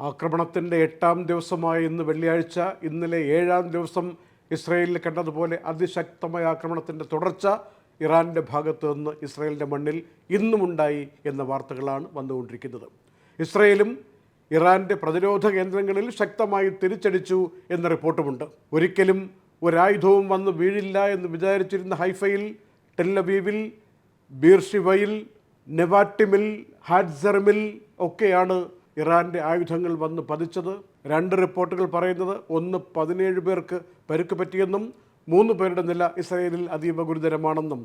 ആക്രമണത്തിന്റെ എട്ടാം ദിവസമായ ഇന്ന് വെള്ളിയാഴ്ച ഇന്നലെ ഏഴാം ദിവസം ഇസ്രയേലിൽ കണ്ടതുപോലെ അതിശക്തമായ ആക്രമണത്തിന്റെ തുടർച്ച ഇറാന്റെ ഭാഗത്തു നിന്ന് ഇസ്രയേലിന്റെ മണ്ണിൽ ഇന്നുമുണ്ടായി എന്ന വാർത്തകളാണ് വന്നുകൊണ്ടിരിക്കുന്നത്. ഇസ്രയേലും ഇറാന്റെ പ്രതിരോധ കേന്ദ്രങ്ങളിൽ ശക്തമായി തിരിച്ചടിച്ചു എന്ന റിപ്പോർട്ടുമുണ്ട്. ഒരിക്കലും ഒരായുധവും വന്ന് വീഴില്ല എന്ന് വിചാരിച്ചിരുന്ന ഹൈഫയിൽ ടെല്ലബീവിൽ ബീർഷിവയിൽ നെവാട്ടിമിൽ ഹാഡ്സർമിൽ ഒക്കെയാണ് ഇറാന്റെ ആയുധങ്ങൾ വന്ന് പതിച്ചത് രണ്ട് റിപ്പോർട്ടുകൾ പറയുന്നത് ഒന്ന് പതിനേഴ് പേർക്ക് പരുക്ക് പറ്റിയെന്നും മൂന്ന് പേരുടെ നില ഇസ്രയേലിൽ അതീവ ഗുരുതരമാണെന്നും.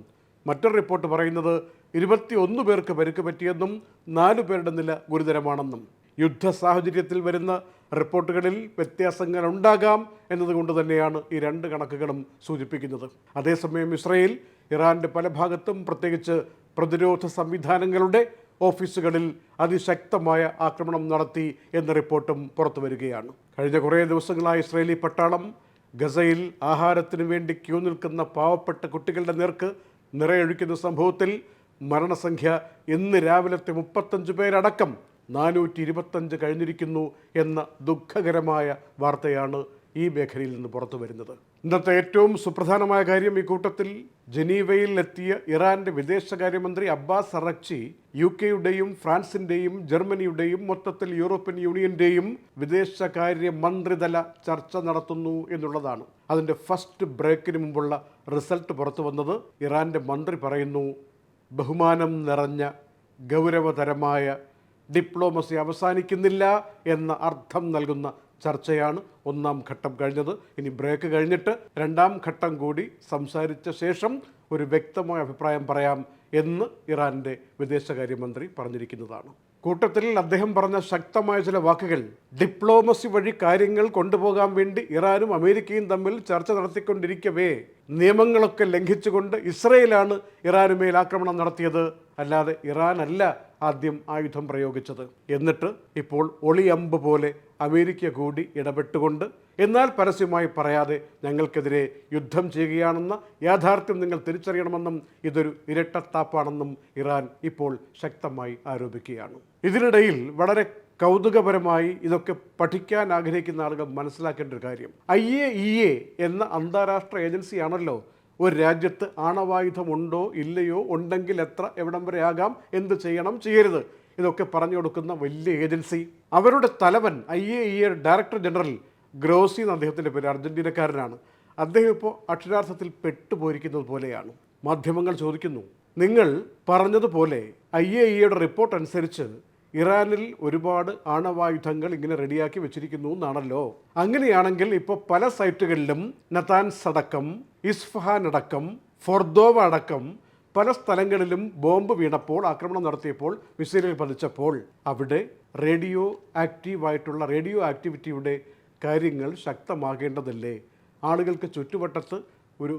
മറ്റൊരു റിപ്പോർട്ട് പറയുന്നത് ഇരുപത്തിയൊന്ന് പേർക്ക് പരുക്ക് പറ്റിയെന്നും നാല് പേരുടെ നില ഗുരുതരമാണെന്നും. യുദ്ധ സാഹചര്യത്തിൽ വരുന്ന റിപ്പോർട്ടുകളിൽ വ്യത്യാസങ്ങൾ ഉണ്ടാകാം എന്നതുകൊണ്ട് തന്നെയാണ് ഈ രണ്ട് കണക്കുകളും സൂചിപ്പിക്കുന്നത്. അതേസമയം ഇസ്രയേൽ ഇറാന്റെ പല ഭാഗത്തും പ്രത്യേകിച്ച് പ്രതിരോധ സംവിധാനങ്ങളുടെ ഓഫീസുകളിൽ അതിശക്തമായ ആക്രമണം നടത്തി എന്ന റിപ്പോർട്ടും പുറത്തു വരികയാണ്. കഴിഞ്ഞ കുറേ ദിവസങ്ങളായി ഇസ്രയേലി പട്ടാളം ഗസയിൽ ആഹാരത്തിനു വേണ്ടി ക്യൂ നിൽക്കുന്ന പാവപ്പെട്ട കുട്ടികളുടെ നേർക്ക് നിറയൊഴിക്കുന്ന സംഭവത്തിൽ മരണസംഖ്യ ഇന്ന് രാവിലത്തെ മുപ്പത്തഞ്ച് പേരടക്കം നാനൂറ്റി ഇരുപത്തഞ്ച് കഴിഞ്ഞിരിക്കുന്നു എന്ന ദുഃഖകരമായ വാർത്തയാണ് ഈ മേഖലയിൽ നിന്ന് പുറത്തു വരുന്നത്. ഇന്നത്തെ ഏറ്റവും സുപ്രധാനമായ കാര്യം ഈ കൂട്ടത്തിൽ ജനീവയിൽ എത്തിയ ഇറാന്റെ വിദേശകാര്യമന്ത്രി അബ്ബാസ് അറക്ചി യു കെയുടെയും ഫ്രാൻസിന്റെയും ജർമ്മനിയുടെയും മൊത്തത്തിൽ യൂറോപ്യൻ യൂണിയന്റെയും വിദേശകാര്യ മന്ത്രിതല ചർച്ച നടത്തുന്നു എന്നുള്ളതാണ്. അതിന്റെ ഫസ്റ്റ് ബ്രേക്കിന് മുമ്പുള്ള റിസൾട്ട് പുറത്തു വന്നത് ഇറാന്റെ മന്ത്രി പറയുന്നു ബഹുമാനം നിറഞ്ഞ ഗൗരവതരമായ ഡിപ്ലോമസി അവസാനിക്കുന്നില്ല എന്ന അർത്ഥം നൽകുന്ന ചർച്ചയാണ് ഒന്നാം ഘട്ടം കഴിഞ്ഞത്. ഇനി ബ്രേക്ക് കഴിഞ്ഞിട്ട് രണ്ടാം ഘട്ടം കൂടി സംസാരിച്ച ശേഷം ഒരു വ്യക്തമായ അഭിപ്രായം പറയാം എന്ന് ഇറാന്റെ വിദേശകാര്യമന്ത്രി പറഞ്ഞിരിക്കുന്നതാണ്. കൂട്ടത്തിൽ അദ്ദേഹം പറഞ്ഞ ശക്തമായ ചില വാക്കുകൾ ഡിപ്ലോമസി വഴി കാര്യങ്ങൾ കൊണ്ടുപോകാൻ വേണ്ടി ഇറാനും അമേരിക്കയും തമ്മിൽ ചർച്ച നടത്തിക്കൊണ്ടിരിക്കവേ. നിയമങ്ങളൊക്കെ ലംഘിച്ചുകൊണ്ട് ഇസ്രയേലാണ് ഇറാനുമേൽ ആക്രമണം നടത്തിയത്. അല്ലാതെ ഇറാനല്ല ആദ്യം ആയുധം പ്രയോഗിച്ചത്. എന്നിട്ട് ഇപ്പോൾ ഒളിയമ്പ് പോലെ അമേരിക്ക കൂടി ഇടപെട്ടുകൊണ്ട് എന്നാൽ പരസ്യമായി പറയാതെ ഞങ്ങൾക്കെതിരെ യുദ്ധം ചെയ്യുകയാണെന്ന യാഥാർത്ഥ്യം നിങ്ങൾ തിരിച്ചറിയണമെന്നും ഇതൊരു ഇരട്ടത്താപ്പാണെന്നും ഇറാൻ ഇപ്പോൾ ശക്തമായി ആരോപിക്കുകയാണ്. ഇതിനിടയിൽ വളരെ കൗതുകപരമായി ഇതൊക്കെ പഠിക്കാൻ ആഗ്രഹിക്കുന്ന ആളുകൾ മനസ്സിലാക്കേണ്ട ഒരു കാര്യം. ഐ എ ഇ എ എന്ന അന്താരാഷ്ട്ര ഏജൻസിയാണല്ലോ ഒരു രാജ്യത്ത് ആണവായുധമുണ്ടോ ഇല്ലയോ ഉണ്ടെങ്കിൽ എത്ര എവിടം വരെ ആകാം എന്ത് ചെയ്യണം ചെയ്യരുത്. ഇതൊക്കെ പറഞ്ഞു കൊടുക്കുന്ന വലിയ ഏജൻസി. അവരുടെ തലവൻ I A E A director general Grossi എന്ന അദ്ദേഹത്തിന്റെ പേര് അർജന്റീനക്കാരനാണ് അദ്ദേഹം ഇപ്പോൾ അക്ഷരാർത്ഥത്തിൽ പെട്ടുപോയിരിക്കുന്നത് പോലെയാണ്. മാധ്യമങ്ങൾ ചോദിക്കുന്നു നിങ്ങൾ പറഞ്ഞതുപോലെ ഐ എ ഇയുടെ റിപ്പോർട്ട് അനുസരിച്ച് ഇറാനിൽ ഒരുപാട് ആണവായുധങ്ങൾ ഇങ്ങനെ റെഡിയാക്കി വെച്ചിരിക്കുന്നു എന്നാണല്ലോ. അങ്ങനെയാണെങ്കിൽ ഇപ്പോൾ പല സൈറ്റുകളിലും നത്താൻസ് അടക്കം ഇസ്ഫഹാൻ അടക്കം ഫൊർദോവ അടക്കം പല സ്ഥലങ്ങളിലും ബോംബ് വീണപ്പോൾ ആക്രമണം നടത്തിയപ്പോൾ മിസൈലുകൾ പതിച്ചപ്പോൾ അവിടെ റേഡിയോ ആക്റ്റീവായിട്ടുള്ള റേഡിയോ ആക്ടിവിറ്റിയുടെ കാര്യങ്ങൾ ശക്തമാകേണ്ടതല്ലേ? ആളുകൾക്ക് ചുറ്റുവട്ടത്ത് ഒരു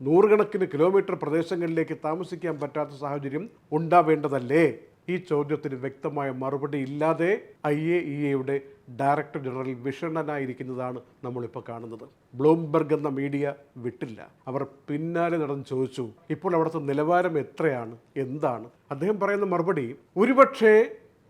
നൂറുകണക്കിന് കിലോമീറ്റർ പ്രദേശങ്ങളിലേക്ക് താമസിക്കാൻ പറ്റാത്ത സാഹചര്യം ഉണ്ടാവേണ്ടതല്ലേ? ഈ ചോദ്യത്തിന് വ്യക്തമായ മറുപടി ഇല്ലാതെ ഐ എ ഇ എയുടെ ഡയറക്ടർ ജനറൽ വിഷണ്ണനായിരിക്കുന്നതാണ് നമ്മളിപ്പോൾ കാണുന്നത്. ബ്ലൂംബർഗ് എന്ന മീഡിയ വിട്ടില്ല. അവർ പിന്നാലെ നടന്ന് ചോദിച്ചു ഇപ്പോൾ അവിടുത്തെ നിലവാരം എത്രയാണ്? എന്താണ്? അദ്ദേഹം പറയുന്ന മറുപടി ഒരുപക്ഷേ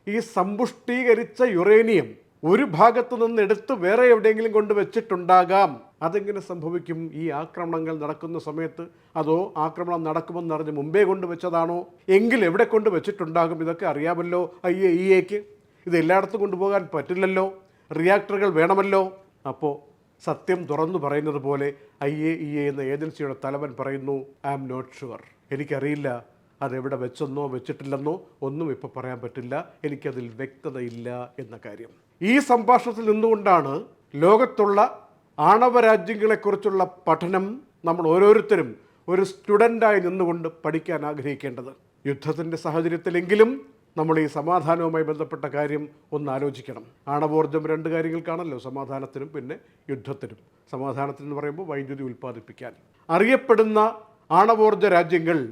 ഈ സമ്പുഷ്ടീകരിച്ച യുറേനിയം ഒരു ഭാഗത്ത് നിന്ന് എടുത്ത് വേറെ എവിടെയെങ്കിലും കൊണ്ട് വെച്ചിട്ടുണ്ടാകാം. അതെങ്ങനെ സംഭവിക്കും? ഈ ആക്രമണങ്ങൾ നടക്കുന്ന സമയത്ത് അതോ ആക്രമണം നടക്കുമെന്ന് അറിഞ്ഞ് മുമ്പേ കൊണ്ട് വെച്ചതാണോ? എങ്കിൽ എവിടെ കൊണ്ട് വെച്ചിട്ടുണ്ടാകും? ഇതൊക്കെ അറിയാമല്ലോ ഐ എ ഇ എക്ക്. ഇത് എല്ലായിടത്തും കൊണ്ടുപോകാൻ പറ്റില്ലല്ലോ. റിയാക്ടറുകൾ വേണമല്ലോ. അപ്പോൾ സത്യം തുറന്നു പറയുന്നത് പോലെ ഐ എ ഇ എ എന്ന ഏജൻസിയുടെ തലവൻ പറയുന്നു ഐ ആം നോട്ട് ഷുവർ എനിക്കറിയില്ല. അതെവിടെ വെച്ചെന്നോ വെച്ചിട്ടില്ലെന്നോ ഒന്നും ഇപ്പോൾ പറയാൻ പറ്റില്ല. എനിക്കതിൽ വ്യക്തതയില്ല എന്ന കാര്യം. ഈ സംഭാഷണത്തിൽ നിന്നുകൊണ്ടാണ് ലോകത്തുള്ള ആണവ രാജ്യങ്ങളെക്കുറിച്ചുള്ള പഠനം നമ്മൾ ഓരോരുത്തരും ഒരു സ്റ്റുഡന്റായി നിന്നുകൊണ്ട് പഠിക്കാൻ ആഗ്രഹിക്കേണ്ടത്. യുദ്ധത്തിന്റെ സാഹചര്യത്തിലെങ്കിലും നമ്മൾ ഈ സമാധാനവുമായി ബന്ധപ്പെട്ട കാര്യം ഒന്ന് ആലോചിക്കണം. ആണവോർജം രണ്ട് കാര്യങ്ങൾക്കാണല്ലോ സമാധാനത്തിനും പിന്നെ യുദ്ധത്തിനും. സമാധാനത്തിനെന്ന് പറയുമ്പോൾ വൈദ്യുതി ഉൽപ്പാദിപ്പിക്കാൻ. അറിയപ്പെടുന്ന ആണവോർജ രാജ്യങ്ങൾ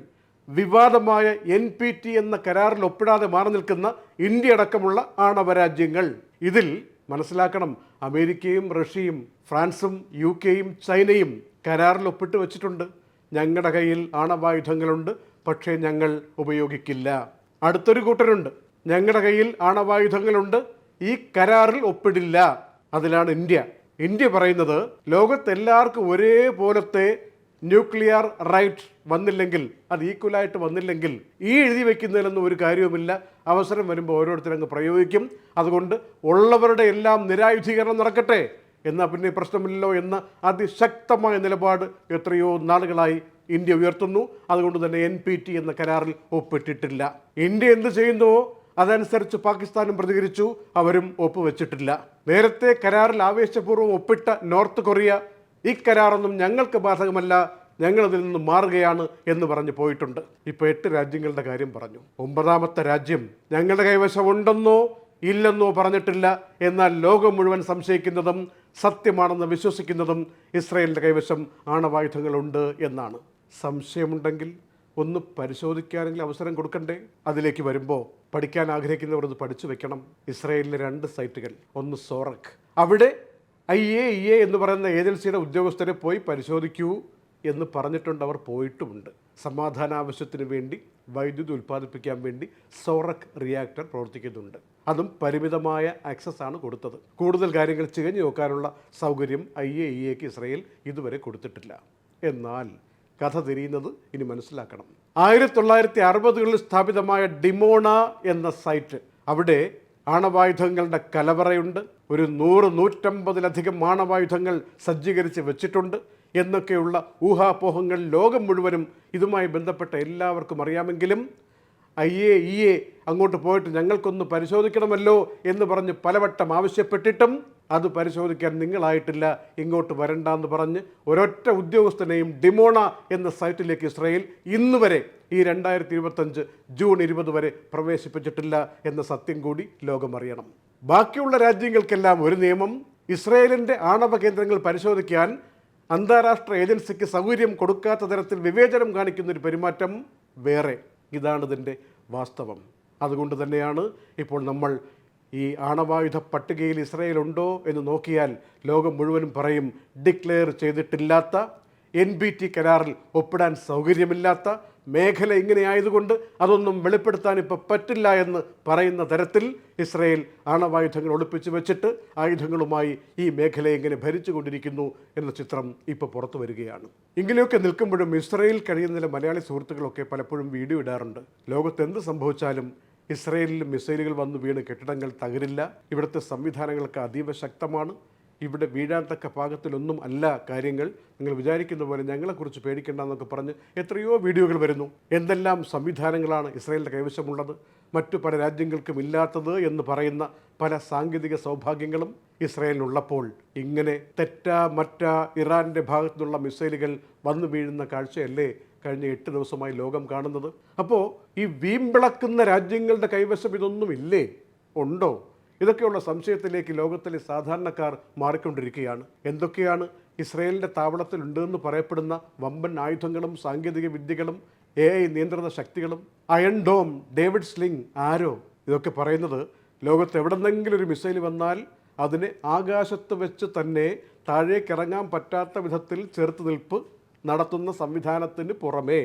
വിവാദമായ എൻ പി ടി എന്ന കരാറിൽ ഒപ്പിടാതെ മാറി നിൽക്കുന്ന ഇന്ത്യ അടക്കമുള്ള ആണവ രാജ്യങ്ങൾ. ഇതിൽ മനസ്സിലാക്കണം അമേരിക്കയും റഷ്യയും ഫ്രാൻസും യു കെയും ചൈനയും കരാറിൽ ഒപ്പിട്ട് വെച്ചിട്ടുണ്ട്. ഞങ്ങളുടെ കയ്യിൽ ആണവായുധങ്ങളുണ്ട് പക്ഷേ ഞങ്ങൾ ഉപയോഗിക്കില്ല. അടുത്തൊരു കൂട്ടരുണ്ട്. ഞങ്ങളുടെ കയ്യിൽ ആണവായുധങ്ങളുണ്ട്. ഈ കരാറിൽ ഒപ്പിടില്ല. അതിലാണ് ഇന്ത്യ. ഇന്ത്യ പറയുന്നത് ലോകത്തെല്ലാവർക്കും ഒരേപോലത്തെ ന്യൂക്ലിയർ റൈറ്റ് വന്നില്ലെങ്കിൽ അത് ഈക്വലായിട്ട് വന്നില്ലെങ്കിൽ ഈ എഴുതി വയ്ക്കുന്നതിലൊന്നും ഒരു കാര്യവുമില്ല. അവസരം വരുമ്പോൾ ഓരോരുത്തരും അങ്ങ് പ്രയോഗിക്കും. അതുകൊണ്ട് ഉള്ളവരുടെ എല്ലാം നിരായുധീകരണം നടക്കട്ടെ. എന്നാൽ പിന്നെ പ്രശ്നമില്ലല്ലോ എന്ന അതിശക്തമായ നിലപാട് എത്രയോ നാളുകളായി ഇന്ത്യ ഉയർത്തുന്നു. അതുകൊണ്ട് തന്നെ എൻ പി ടി എന്ന കരാറിൽ ഒപ്പിട്ടിട്ടില്ല. ഇന്ത്യ എന്ത് ചെയ്യുന്നുവോ അതനുസരിച്ച് പാകിസ്ഥാനും പ്രതികരിച്ചു. അവരും ഒപ്പുവെച്ചിട്ടില്ല. നേരത്തെ കരാറിൽ ആവേശപൂർവം ഒപ്പിട്ട നോർത്ത് കൊറിയ ഈ കരാറൊന്നും ഞങ്ങൾക്ക് ബാധകമല്ല. ഞങ്ങളതിൽ നിന്ന് മാറുകയാണ് എന്ന് പറഞ്ഞ് പോയിട്ടുണ്ട്. ഇപ്പോൾ എട്ട് രാജ്യങ്ങളുടെ കാര്യം പറഞ്ഞു. ഒമ്പതാമത്തെ രാജ്യം ഞങ്ങളുടെ കൈവശമുണ്ടെന്നോ ഇല്ലെന്നോ പറഞ്ഞിട്ടില്ല. എന്നാൽ ലോകം മുഴുവൻ സംശയിക്കുന്നതും സത്യമാണെന്ന് വിശ്വസിക്കുന്നതും ഇസ്രയേലിന്റെ കൈവശം ആണവായുധങ്ങളുണ്ട് എന്നാണ്. സംശയമുണ്ടെങ്കിൽ ഒന്ന് പരിശോധിക്കാനെങ്കിൽ അവസരം കൊടുക്കണ്ടേ? അതിലേക്ക് വരുമ്പോൾ പഠിക്കാൻ ആഗ്രഹിക്കുന്നവർ ഇത് പഠിച്ചു വെക്കണം. ഇസ്രയേലിലെ രണ്ട് സൈറ്റുകൾ. ഒന്ന് സോറക് അവിടെ ഐ എ ഇ എ എന്ന് പറയുന്ന ഏജൻസിയുടെ ഉദ്യോഗസ്ഥരെ പോയി പരിശോധിക്കൂ എന്ന് പറഞ്ഞിട്ടുണ്ട്. അവർ പോയിട്ടുമുണ്ട്. സമാധാന ആവശ്യത്തിന് വേണ്ടി വൈദ്യുതി ഉൽപ്പാദിപ്പിക്കാൻ വേണ്ടി സോറക് റിയാക്ടർ പ്രവർത്തിക്കുന്നുണ്ട്. അതും പരിമിതമായ ആക്സസ് ആണ് കൊടുത്തത്. കൂടുതൽ കാര്യങ്ങൾ ചികഞ്ഞു നോക്കാനുള്ള സൗകര്യം ഐ എ ഇ എക്ക് ഇസ്രയേൽ ഇതുവരെ കൊടുത്തിട്ടില്ല. എന്നാൽ കഥ തിരിയുന്നത് ഇനി മനസ്സിലാക്കണം. ആയിരത്തി തൊള്ളായിരത്തി അറുപതുകളിൽ സ്ഥാപിതമായ ഡിമോണ എന്ന സൈറ്റ് അവിടെ ആണവായുധങ്ങളുടെ കലവറയുണ്ട്. ഒരു നൂറ് നൂറ്റമ്പതിലധികം ആണവായുധങ്ങൾ സജ്ജീകരിച്ച് വെച്ചിട്ടുണ്ട് എന്നൊക്കെയുള്ള ഊഹാപോഹങ്ങൾ ലോകം മുഴുവനും ഇതുമായി ബന്ധപ്പെട്ട എല്ലാവർക്കും അറിയാമെങ്കിലും ഐ ഈയേ അങ്ങോട്ട് പോയിട്ട് ഞങ്ങൾക്കൊന്ന് പരിശോധിക്കണമല്ലോ എന്ന് പറഞ്ഞ് പലവട്ടം ആവശ്യപ്പെട്ടിട്ടും അത് പരിശോധിക്കാൻ നിങ്ങളായിട്ടില്ല. ഇങ്ങോട്ട് വരണ്ടെന്ന് പറഞ്ഞ് ഒരൊറ്റ ഉദ്യോഗസ്ഥനെയും ഡിമോണ എന്ന സൈറ്റിലേക്ക് ഇസ്രായേൽ ഇന്ന് വരെ ഈ രണ്ടായിരത്തി ഇരുപത്തഞ്ച് ജൂൺ ഇരുപത് വരെ പ്രവേശിപ്പിച്ചിട്ടില്ല എന്ന സത്യം കൂടി ലോകമറിയണം. ബാക്കിയുള്ള രാജ്യങ്ങൾക്കെല്ലാം ഒരു നിയമം ഇസ്രയേലിന്റെ ആണവ കേന്ദ്രങ്ങൾ പരിശോധിക്കാൻ അന്താരാഷ്ട്ര ഏജൻസിക്ക് സൗകര്യം കൊടുക്കാത്ത തരത്തിൽ വിവേചനം കാണിക്കുന്നൊരു പെരുമാറ്റം വേറെ. ഇതാണ് ഇതിന്റെ വാസ്തവം. അതുകൊണ്ട് തന്നെയാണ് ഇപ്പോൾ നമ്മൾ ഈ ആണവായുധ പട്ടികയിൽ ഇസ്രയേൽ ഉണ്ടോ എന്ന് നോക്കിയാൽ ലോകം മുഴുവനും പറയും ഡിക്ലെയർ ചെയ്തിട്ടില്ലാത്ത എൻ ബി ടി കരാറിൽ ഒപ്പിടാൻ സൗകര്യമില്ലാത്ത മേഖല ഇങ്ങനെയായതുകൊണ്ട് അതൊന്നും വെളിപ്പെടുത്താൻ ഇപ്പോൾ പറ്റില്ല എന്ന് പറയുന്ന തരത്തിൽ ഇസ്രയേൽ ആണവായുധങ്ങൾ ഒളിപ്പിച്ചു വെച്ചിട്ട് ആയുധങ്ങളുമായി ഈ മേഖല എങ്ങനെ ഭരിച്ചുകൊണ്ടിരിക്കുന്നു എന്ന ചിത്രം ഇപ്പോൾ പുറത്തു വരികയാണ്. ഇങ്ങനെയൊക്കെ നിൽക്കുമ്പോഴും ഇസ്രയേൽ കഴിയുന്ന ചില മലയാളി സുഹൃത്തുക്കളൊക്കെ പലപ്പോഴും വീഡിയോ ഇടാറുണ്ട്. ലോകത്ത് എന്ത് സംഭവിച്ചാലും ഇസ്രയേലിൽ മിസൈലുകൾ വന്ന് വീണ് കെട്ടിടങ്ങൾ തകരില്ല. ഇവിടുത്തെ സംവിധാനങ്ങൾക്ക് അതീവ ശക്തമാണ്. ഇവിടെ വീഴാൻ തക്ക പാകത്തിലൊന്നും അല്ല കാര്യങ്ങൾ. നിങ്ങൾ വിചാരിക്കുന്ന പോലെ ഞങ്ങളെക്കുറിച്ച് പേടിക്കേണ്ട എന്നൊക്കെ പറഞ്ഞ് എത്രയോ വീഡിയോകൾ വരുന്നു. എന്തെല്ലാം സംവിധാനങ്ങളാണ് ഇസ്രായേലിന്റെ കൈവശമുള്ളത്? മറ്റു പല രാജ്യങ്ങൾക്കും ഇല്ലാത്തത് എന്ന് പറയുന്ന പല സാങ്കേതിക സൗഭാഗ്യങ്ങളും ഇസ്രായേലിനുള്ളപ്പോൾ ഇങ്ങനെ തെറ്റ മറ്റ ഇറാന്റെ ഭാഗത്തുനിന്നുള്ള മിസൈലുകൾ വന്നു വീഴുന്ന കാഴ്ചയല്ലേ കഴിഞ്ഞ എട്ട് ദിവസമായി ലോകം കാണുന്നത്? അപ്പോൾ ഈ വീമ്പിളക്കുന്ന രാജ്യങ്ങളുടെ കൈവശം ഇതൊന്നുമില്ലേ? ഉണ്ടോ? ഇതൊക്കെയുള്ള സംശയത്തിലേക്ക് ലോകത്തിലെ സാധാരണക്കാർ മാറിക്കൊണ്ടിരിക്കുകയാണ്. എന്തൊക്കെയാണ് ഇസ്രയേലിന്റെ താവളത്തിലുണ്ടെന്ന് പറയപ്പെടുന്ന വമ്പൻ ആയുധങ്ങളും സാങ്കേതിക വിദ്യകളും എ ഐ നിയന്ത്രിത ശക്തികളും iron dome David sling arrow ഇതൊക്കെ പറയുന്നത് ലോകത്ത് എവിടെന്നെങ്കിലും ഒരു മിസൈൽ വന്നാൽ അതിനെ ആകാശത്ത് വെച്ച് തന്നെ താഴേക്കിറങ്ങാൻ പറ്റാത്ത വിധത്തിൽ ചെറുത്തുനിൽപ്പ് നടത്തുന്ന സംവിധാനത്തിന് പുറമേ.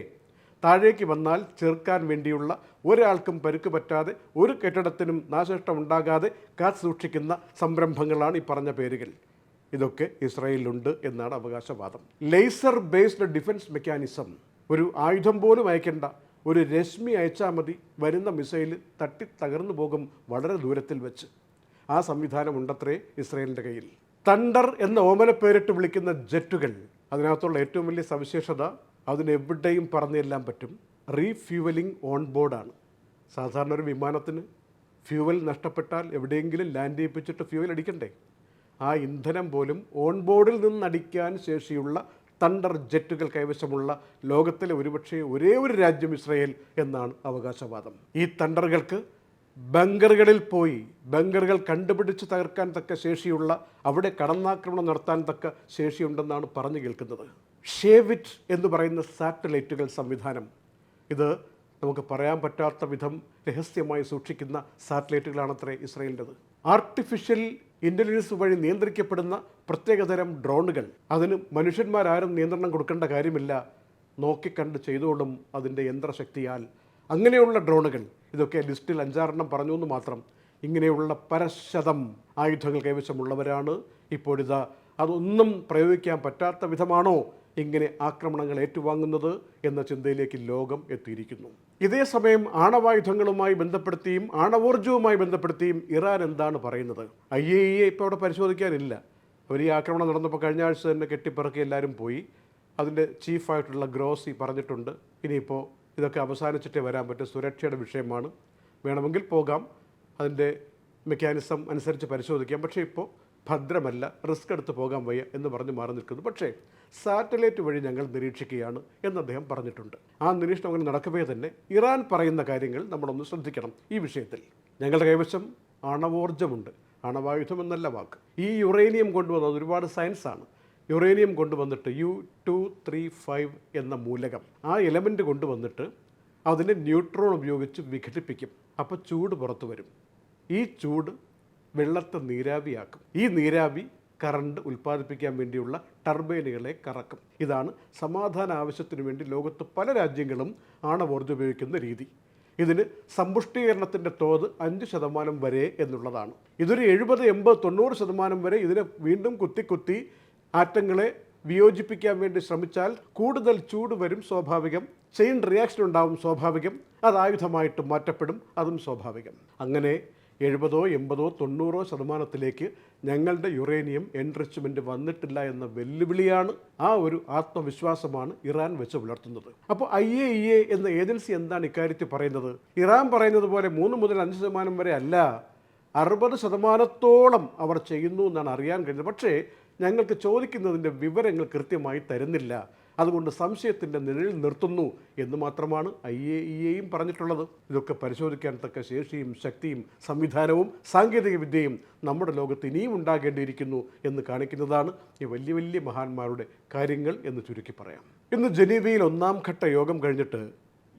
താഴേക്ക് വന്നാൽ ചെറുക്കാൻ വേണ്ടിയുള്ള ഒരാൾക്കും പരുക്ക് പറ്റാതെ ഒരു കെട്ടിടത്തിനും നാശനഷ്ടം ഉണ്ടാകാതെ കാത്തു സൂക്ഷിക്കുന്ന സംരംഭങ്ങളാണ് ഈ പറഞ്ഞ പേരുകൾ. ഇതൊക്കെ ഇസ്രായേലിലുണ്ട് എന്നാണ് അവകാശവാദം. ലേസർ ബേസ്ഡ് ഡിഫൻസ് മെക്കാനിസം ഒരു ആയുധം പോലും അയക്കേണ്ട ഒരു രശ്മി അയച്ചാൽ മതി വരുന്ന മിസൈൽ തട്ടി തകർന്നു പോകും വളരെ ദൂരത്തിൽ വെച്ച്. ആ സംവിധാനം ഉണ്ടത്രേ ഇസ്രായേലിന്റെ കയ്യിൽ. തണ്ടർ എന്ന ഓമന പേരിട്ട് വിളിക്കുന്ന ജെറ്റുകൾ അതിനകത്തുള്ള ഏറ്റവും വലിയ സവിശേഷത അതിനെവിടെയും പറഞ്ഞെല്ലാം പറ്റും. റീഫ്യൂവലിംഗ് ഓൺ ബോർഡാണ്. സാധാരണ ഒരു വിമാനത്തിന് ഫ്യൂവൽ നഷ്ടപ്പെട്ടാൽ എവിടെയെങ്കിലും ലാൻഡ് ചെയ്യിപ്പിച്ചിട്ട് ഫ്യൂവൽ അടിക്കണ്ടേ? ആ ഇന്ധനം പോലും ഓൺ ബോർഡിൽ നിന്ന് അടിക്കാൻ ശേഷിയുള്ള തണ്ടർ ജെറ്റുകൾ കൈവശമുള്ള ലോകത്തിലെ ഒരുപക്ഷെ ഒരേ ഒരു രാജ്യം ഇസ്രയേൽ എന്നാണ് അവകാശവാദം. ഈ തണ്ടറുകൾക്ക് ബങ്കറുകളിൽ പോയി ബങ്കറുകൾ കണ്ടുപിടിച്ച് തകർക്കാൻ തക്ക ശേഷിയുള്ള അവിടെ കടന്നാക്രമണം നടത്താൻ തക്ക ശേഷിയുണ്ടെന്നാണ് പറഞ്ഞു കേൾക്കുന്നത്. ഷേവിറ്റ് എന്ന് പറയുന്ന സാറ്റലൈറ്റുകൾ സംവിധാനം. ഇത് നമുക്ക് പറയാൻ പറ്റാത്ത വിധം രഹസ്യമായി സൂക്ഷിക്കുന്ന സാറ്റലൈറ്റുകളാണത്രേ ഇസ്രയേലിന്റെത്. ആർട്ടിഫിഷ്യൽ ഇന്റലിജൻസ് വഴി നിയന്ത്രിക്കപ്പെടുന്ന പ്രത്യേകതരം ഡ്രോണുകൾ. അതിന് മനുഷ്യന്മാരാരും നിയന്ത്രണം കൊടുക്കേണ്ട കാര്യമില്ല. നോക്കിക്കണ്ട് ചെയ്തോളും അതിന്റെ യന്ത്രശക്തിയാൽ. അങ്ങനെയുള്ള ഡ്രോണുകൾ. ഇതൊക്കെ ലിസ്റ്റിൽ അഞ്ചാറെണ്ണം പറഞ്ഞു എന്ന് മാത്രം. ഇങ്ങനെയുള്ള പരശതം ആയുധങ്ങൾ കൈവശമുള്ളവരാണ്. ഇപ്പോഴിതാ അതൊന്നും പ്രയോഗിക്കാൻ പറ്റാത്ത വിധമാണോ ഇങ്ങനെ ആക്രമണങ്ങൾ ഏറ്റുവാങ്ങുന്നത് എന്ന ചിന്തയിലേക്ക് ലോകം എത്തിയിരിക്കുന്നു. ഇതേ സമയം ആണവായുധങ്ങളുമായി ബന്ധപ്പെടുത്തിയും ആണവോർജവുമായി ബന്ധപ്പെടുത്തിയും ഇറാൻ എന്താണ് പറയുന്നത്? ഐ എ ഇ എ ഇപ്പോൾ അവിടെ പരിശോധിക്കാനില്ല. അവർ ഈ ആക്രമണം നടന്നപ്പോൾ കഴിഞ്ഞ ആഴ്ച തന്നെ കെട്ടിപ്പിറക്കി എല്ലാവരും പോയി. അതിന്റെ ചീഫായിട്ടുള്ള ഗ്രോസി പറഞ്ഞിട്ടുണ്ട്. ഇനിയിപ്പോൾ ഇതൊക്കെ അവസാനിച്ചിട്ടേ വരാൻ പറ്റും. സുരക്ഷയുടെ വിഷയമാണ്. വേണമെങ്കിൽ പോകാം. അതിന്റെ മെക്കാനിസം അനുസരിച്ച് പരിശോധിക്കാം. പക്ഷേ ഇപ്പോൾ ഭദ്രമല്ല റിസ്ക് എടുത്ത് പോകാൻ വയ്യ എന്ന് പറഞ്ഞ് മാറി നിൽക്കുന്നു. പക്ഷേ സാറ്റലൈറ്റ് വഴി ഞങ്ങൾ നിരീക്ഷിക്കുകയാണ് എന്ന് അദ്ദേഹം പറഞ്ഞിട്ടുണ്ട്. ആ നിരീക്ഷണം അങ്ങനെ നടക്കവേ തന്നെ. ഇറാൻ പറയുന്ന കാര്യങ്ങൾ നമ്മളൊന്ന് ശ്രദ്ധിക്കണം ഈ വിഷയത്തിൽ. ഞങ്ങളുടെ കൈവശം അണവോർജമുണ്ട് അണവായുധം എന്നല്ല വാക്ക്. ഈ യുറേനിയം കൊണ്ടുവന്നത് ഒരുപാട് സയൻസാണ് യുറേനിയം കൊണ്ടുവന്നിട്ട് യു ടു ത്രീ ഫൈവ് എന്ന മൂലകം. ആ എലമെന്റ് കൊണ്ടുവന്നിട്ട് അതിനെ ന്യൂട്രോൺ ഉപയോഗിച്ച് വിഘടിപ്പിക്കും. അപ്പോൾ ചൂട് പുറത്തു വരും. ഈ ചൂട് വെള്ളത്തെ നീരാവിയാക്കും. ഈ നീരാവി കറണ്ട് ഉൽപ്പാദിപ്പിക്കാൻ വേണ്ടിയുള്ള ടർബൈനുകളെ കറക്കും. ഇതാണ് സമാധാന ആവശ്യത്തിനു വേണ്ടി ലോകത്ത് പല രാജ്യങ്ങളും ആണവോർജം ഉപയോഗിക്കുന്ന രീതി. ഇതിന് സമ്പുഷ്ടീകരണത്തിന്റെ തോത് അഞ്ച് ശതമാനം വരെ എന്നുള്ളതാണ്. ഇതൊരു എഴുപത് എൺപത് തൊണ്ണൂറ് ശതമാനം വരെ ഇതിനെ വീണ്ടും കുത്തി കുത്തി ആറ്റങ്ങളെ വിയോജിപ്പിക്കാൻ വേണ്ടി ശ്രമിച്ചാൽ കൂടുതൽ ചൂട് വരും സ്വാഭാവികം ചെയിൻ റിയാക്ഷൻ ഉണ്ടാവും സ്വാഭാവികം അത് ആയുധമായിട്ട് മാറ്റപ്പെടും അതും സ്വാഭാവികം. അങ്ങനെ എഴുപതോ എൺപതോ തൊണ്ണൂറോ ശതമാനത്തിലേക്ക് ഞങ്ങളുടെ യുറേനിയം എൻറിച്ച്മെന്റ് വന്നിട്ടില്ല എന്ന വെല്ലുവിളിയാണ് ആ ഒരു ആത്മവിശ്വാസമാണ് ഇറാൻ വെച്ച് പുലർത്തുന്നത്. അപ്പോൾ ഐ എ ഇ എ എന്ന ഏജൻസി എന്താണ് ഇക്കാര്യത്തിൽ പറയുന്നത്? ഇറാൻ പറയുന്നത് പോലെ മൂന്ന് മുതൽ അഞ്ച് ശതമാനം വരെ അല്ല അറുപത് ശതമാനത്തോളം അവർ ചെയ്യുന്നു എന്നാണ് അറിയാൻ കഴിഞ്ഞത്. പക്ഷേ ഞങ്ങൾക്ക് ചോദിക്കുന്നതിന്റെ വിവരങ്ങൾ കൃത്യമായി തരുന്നില്ല. അതുകൊണ്ട് സംശയത്തിന്റെ നിഴൽ നിർത്തുന്നു എന്ന് മാത്രമാണ് ഐ എ ഇ എയും പറഞ്ഞിട്ടുള്ളത്. ഇതൊക്കെ പരിശോധിക്കാൻ തക്ക ശേഷിയും ശക്തിയും സംവിധാനവും സാങ്കേതിക വിദ്യയും നമ്മുടെ ലോകത്ത് ഇനിയും ഉണ്ടാകേണ്ടിയിരിക്കുന്നു എന്ന് കാണിക്കുന്നതാണ് ഈ വലിയ വലിയ മഹാന്മാരുടെ കാര്യങ്ങൾ എന്ന് ചുരുക്കി പറയാം. ഇന്ന് ജനീവയിൽ ഒന്നാം ഘട്ട യോഗം കഴിഞ്ഞിട്ട്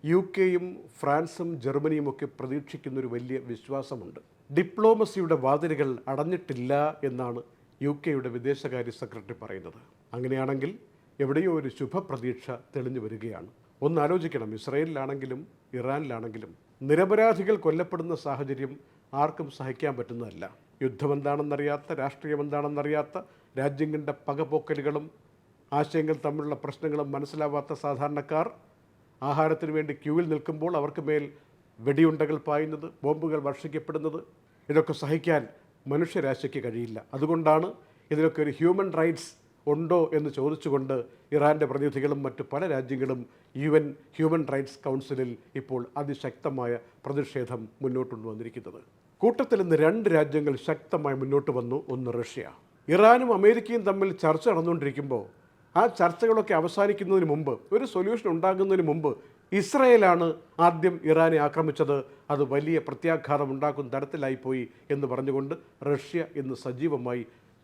യു കെയും ഫ്രാൻസും ജർമ്മനിയും ഒക്കെ പ്രതീക്ഷിക്കുന്നൊരു വലിയ വിശ്വാസമുണ്ട്. ഡിപ്ലോമസിയുടെ വാതിലുകൾ അടഞ്ഞിട്ടില്ല എന്നാണ് യു കെയുടെ വിദേശകാര്യ സെക്രട്ടറി പറയുന്നത്. അങ്ങനെയാണെങ്കിൽ എവിടെയോ ഒരു ശുഭപ്രതീക്ഷ തെളിഞ്ഞു വരികയാണ്. ഒന്ന് ആലോചിക്കണം ഇസ്രയേലിലാണെങ്കിലും ഇറാനിലാണെങ്കിലും നിരപരാധികൾ കൊല്ലപ്പെടുന്ന സാഹചര്യം ആർക്കും സഹിക്കാൻ പറ്റുന്നതല്ല. യുദ്ധം എന്താണെന്നറിയാത്ത രാഷ്ട്രീയം എന്താണെന്നറിയാത്ത രാജ്യങ്ങളുടെ പകപോക്കലുകളും ആശയങ്ങൾ തമ്മിലുള്ള പ്രശ്നങ്ങളും മനസ്സിലാവാത്ത സാധാരണക്കാർ ആഹാരത്തിന് വേണ്ടി ക്യൂവിൽ നിൽക്കുമ്പോൾ അവർക്ക് മേൽ വെടിയുണ്ടകൾ പായുന്നത് ബോംബുകൾ വർഷിക്കപ്പെടുന്നത് ഇതൊക്കെ സഹിക്കാൻ മനുഷ്യരാശിക്ക് കഴിയില്ല. അതുകൊണ്ടാണ് ഇതിനൊക്കെ ഒരു ഹ്യൂമൻ റൈറ്റ്സ് ഉണ്ടോ എന്ന് ചോദിച്ചുകൊണ്ട് ഇറാന്റെ പ്രതിനിധികളും മറ്റ് പല രാജ്യങ്ങളും യു എൻ ഹ്യൂമൻ റൈറ്റ്സ് കൗൺസിലിൽ ഇപ്പോൾ അതിശക്തമായ പ്രതിഷേധം മുന്നോട്ട് കൊണ്ടുവന്നിരിക്കുന്നത് കൂട്ടത്തിൽ ഇന്ന് രണ്ട് രാജ്യങ്ങൾ ശക്തമായി മുന്നോട്ട് വന്നു ഒന്ന് റഷ്യ. ഇറാനും അമേരിക്കയും തമ്മിൽ ചർച്ച നടന്നുകൊണ്ടിരിക്കുമ്പോൾ ആ ചർച്ചകളൊക്കെ അവസാനിക്കുന്നതിന് മുമ്പ് ഒരു സൊല്യൂഷൻ ഉണ്ടാകുന്നതിന് മുമ്പ് ഇസ്രയേലാണ് ആദ്യം ഇറാനെ ആക്രമിച്ചത്. അത് വലിയ പ്രത്യാഘാതം ഉണ്ടാക്കുന്ന തരത്തിലായിപ്പോയി എന്ന് പറഞ്ഞുകൊണ്ട് റഷ്യ ഇന്ന് സജീവമായി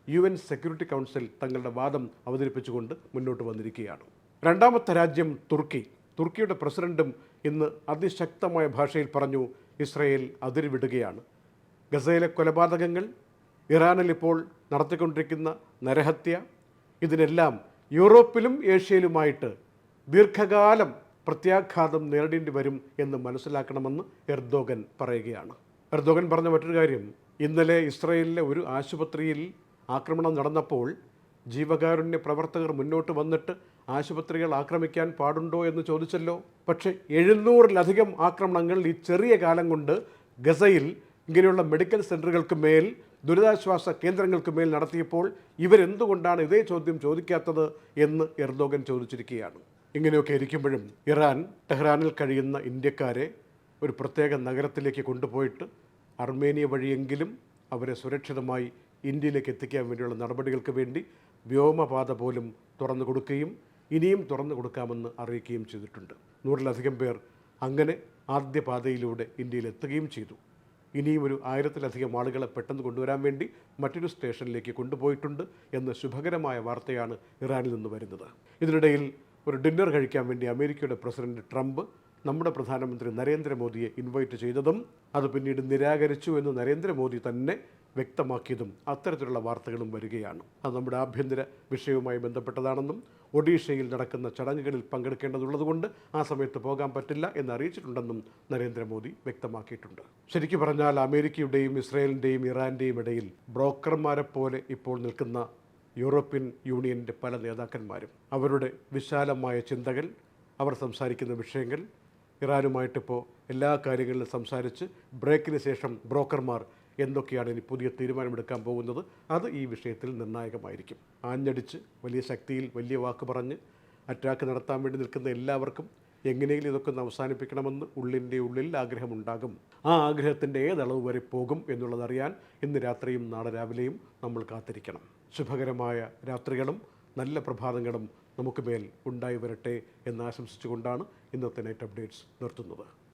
യു എൻ സെക്യൂരിറ്റി കൗൺസിൽ തങ്ങളുടെ വാദം അവതരിപ്പിച്ചുകൊണ്ട് മുന്നോട്ട് വന്നിരിക്കുകയാണ്. രണ്ടാമത്തെ രാജ്യം തുർക്കി. തുർക്കിയുടെ പ്രസിഡന്റും ഇന്ന് അതിശക്തമായ ഭാഷയിൽ പറഞ്ഞു ഇസ്രയേൽ അതിരിവിടുകയാണ്. ഗസയിലെ കൊലപാതകങ്ങൾ ഇറാനിൽ ഇപ്പോൾ നടത്തിക്കൊണ്ടിരിക്കുന്ന നരഹത്യ ഇതിനെല്ലാം യൂറോപ്പിലും ഏഷ്യയിലുമായിട്ട് ദീർഘകാലം പ്രത്യാഘാതം നേരിടേണ്ടി വരും എന്ന് മനസ്സിലാക്കണമെന്ന് എർദോഗൻ പറയുകയാണ്. എർദോഗൻ പറഞ്ഞ മറ്റൊരു കാര്യം ഇന്നലെ ഇസ്രയേലിലെ ഒരു ആശുപത്രിയിൽ ആക്രമണം നടന്നപ്പോൾ ജീവകാരുണ്യ പ്രവർത്തകർ മുന്നോട്ട് വന്നിട്ട് ആശുപത്രികൾ ആക്രമിക്കാൻ പാടുണ്ടോ എന്ന് ചോദിച്ചല്ലോ. പക്ഷേ എഴുന്നൂറിലധികം ആക്രമണങ്ങൾ ഈ ചെറിയ കാലം കൊണ്ട് ഗസയിൽ ഇങ്ങനെയുള്ള മെഡിക്കൽ സെന്ററുകൾക്ക് മേൽ ദുരിതാശ്വാസ കേന്ദ്രങ്ങൾക്ക് മേൽ നടത്തിയപ്പോൾ ഇവരെന്തുകൊണ്ടാണ് ഇതേ ചോദ്യം ചോദിക്കാത്തത് എന്ന് എർദോഗൻ ചോദിച്ചിരിക്കുകയാണ്. ഇങ്ങനെയൊക്കെ ഇരിക്കുമ്പോഴും ഇറാൻ ടെഹ്റാനിൽ കഴിയുന്ന ഇന്ത്യക്കാരെ ഒരു പ്രത്യേക നഗരത്തിലേക്ക് കൊണ്ടുപോയിട്ട് അർമേനിയ വഴിയെങ്കിലും അവരെ സുരക്ഷിതമായി ഇന്ത്യയിലേക്ക് എത്തിക്കാൻ വേണ്ടിയുള്ള നടപടികൾക്ക് വേണ്ടി വ്യോമപാത പോലും തുറന്നു കൊടുക്കുകയും ഇനിയും തുറന്നു കൊടുക്കാമെന്ന് അറിയിക്കുകയും ചെയ്തിട്ടുണ്ട്. നൂറിലധികം പേർ അങ്ങനെ ആദ്യ പാതയിലൂടെ ഇന്ത്യയിൽ എത്തുകയും ചെയ്തു. ഇനിയും ഒരു ആയിരത്തിലധികം ആളുകളെ പെട്ടെന്ന് കൊണ്ടുവരാൻ വേണ്ടി മറ്റൊരു സ്റ്റേഷനിലേക്ക് കൊണ്ടുപോയിട്ടുണ്ട് എന്ന ശുഭകരമായ വാർത്തയാണ് ഇറാനിൽ നിന്ന് വരുന്നത്. ഇതിനിടയിൽ ഒരു ഡിന്നർ കഴിക്കാൻ വേണ്ടി അമേരിക്കയുടെ പ്രസിഡന്റ് ട്രംപ് നമ്മുടെ പ്രധാനമന്ത്രി നരേന്ദ്രമോദിയെ ഇൻവൈറ്റ് ചെയ്തതും അത് പിന്നീട് നിരാകരിച്ചു എന്ന് നരേന്ദ്രമോദി തന്നെ വ്യക്തമാക്കിയതും അത്തരത്തിലുള്ള വാർത്തകളും വരികയാണ്. അത് നമ്മുടെ ആഭ്യന്തര വിഷയവുമായി ബന്ധപ്പെട്ടതാണെന്നും ഒഡീഷയിൽ നടക്കുന്ന ചടങ്ങുകളിൽ പങ്കെടുക്കേണ്ടതുള്ളതുകൊണ്ട് ആ സമയത്ത് പോകാൻ പറ്റില്ല എന്ന് അറിയിച്ചിട്ടുണ്ടെന്നും നരേന്ദ്രമോദി വ്യക്തമാക്കിയിട്ടുണ്ട്. ശരിക്കു പറഞ്ഞാൽ അമേരിക്കയുടെയും ഇസ്രായേലിന്റെയും ഇറാന്റെയും ഇടയിൽ ബ്രോക്കർമാരെ പോലെ ഇപ്പോൾ നിൽക്കുന്ന യൂറോപ്യൻ യൂണിയന്റെ പല നേതാക്കന്മാരും അവരുടെ വിശാലമായ ചിന്തകൾ അവർ സംസാരിക്കുന്ന വിഷയങ്ങൾ ഇറാനുമായിട്ടിപ്പോൾ എല്ലാ കാര്യങ്ങളിലും സംസാരിച്ച് ബ്രേക്കിന് ശേഷം ബ്രോക്കർമാർ എന്തൊക്കെയാണ് ഇനി പുതിയ തീരുമാനമെടുക്കാൻ പോകുന്നത്? അത് ഈ വിഷയത്തിൽ നിർണായകമായിരിക്കും. ആഞ്ഞടിച്ച് വലിയ ശക്തിയിൽ വലിയ വാക്ക് പറഞ്ഞ് അറ്റാക്ക് നടത്താൻ വേണ്ടി നിൽക്കുന്ന എല്ലാവർക്കും എങ്ങനെയെങ്കിലും ഇതൊക്കെ ഒന്ന് അവസാനിപ്പിക്കണമെന്ന് ഉള്ളിന്റെ ഉള്ളിൽ ആഗ്രഹമുണ്ടാകും. ആ ആഗ്രഹത്തിന്റെ ഏതളവ് വരെ പോകും എന്നുള്ളതറിയാൻ ഇന്ന് രാത്രിയും നാളെ രാവിലെയും നമ്മൾ കാത്തിരിക്കണം. ശുഭകരമായ രാത്രികളും നല്ല പ്രഭാതങ്ങളും നമുക്ക് മേൽ ഉണ്ടായി വരട്ടെ എന്ന് ആശംസിച്ചുകൊണ്ടാണ് ഇന്നത്തെ നൈറ്റ് അപ്ഡേറ്റ്സ് നിർത്തുന്നത്.